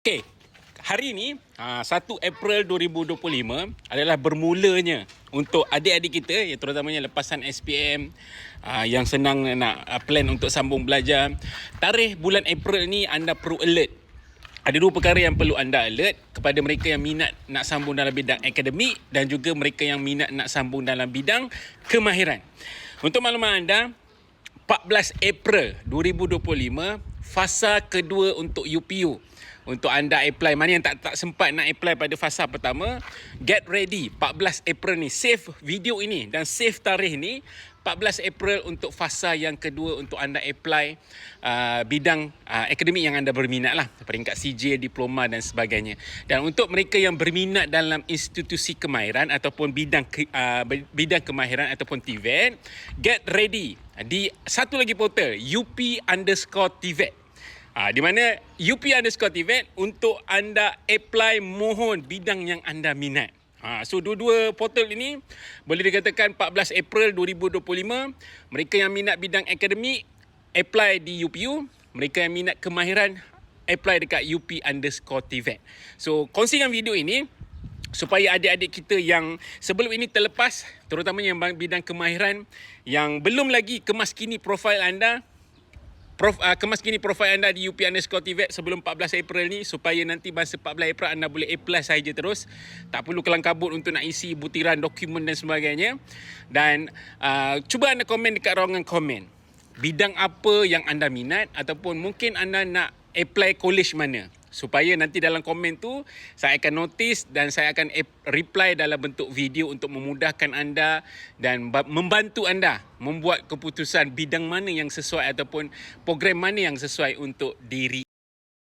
Okey, hari ni ah, 1 April 2025 adalah bermulanya untuk adik-adik kita yang terutamanya lepasan SPM ah, yang senang nak ah, plan untuk sambung belajar. Tarikh bulan April ni anda perlu alert. Ada dua perkara yang perlu anda alert kepada mereka yang minat nak sambung dalam bidang akademik dan juga mereka yang minat nak sambung dalam bidang kemahiran. Untuk maklumat anda, 14 April 2025 fasa kedua untuk UPU untuk anda apply. Mana yang tak tak sempat nak apply pada fasa pertama get ready. 14 April ni save video ini dan save tarikh ni. 14 April untuk fasa yang kedua untuk anda apply uh, bidang uh, akademik yang anda berminat lah. Peringkat CJ, diploma dan sebagainya. Dan untuk mereka yang berminat dalam institusi kemahiran ataupun bidang ke, uh, bidang kemahiran ataupun TVET get ready. Di satu lagi portal UP underscore TVET Ha, di mana UP underscore TVET untuk anda apply mohon bidang yang anda minat. Ha, so dua-dua portal ini boleh dikatakan 14 April 2025 mereka yang minat bidang akademik apply di UPU mereka yang minat kemahiran apply dekat UP underscore TVET. So kongsikan video ini supaya adik-adik kita yang sebelum ini terlepas terutamanya yang bidang kemahiran yang belum lagi kemas kini profil anda Prof, uh, kemas kini profil anda di UP underscore TVET sebelum 14 April ni supaya nanti masa 14 April anda boleh apply saja terus. Tak perlu kelang kabut untuk nak isi butiran dokumen dan sebagainya. Dan uh, cuba anda komen dekat ruangan komen. Bidang apa yang anda minat ataupun mungkin anda nak apply college mana supaya nanti dalam komen tu saya akan notice dan saya akan reply dalam bentuk video untuk memudahkan anda dan membantu anda membuat keputusan bidang mana yang sesuai ataupun program mana yang sesuai untuk diri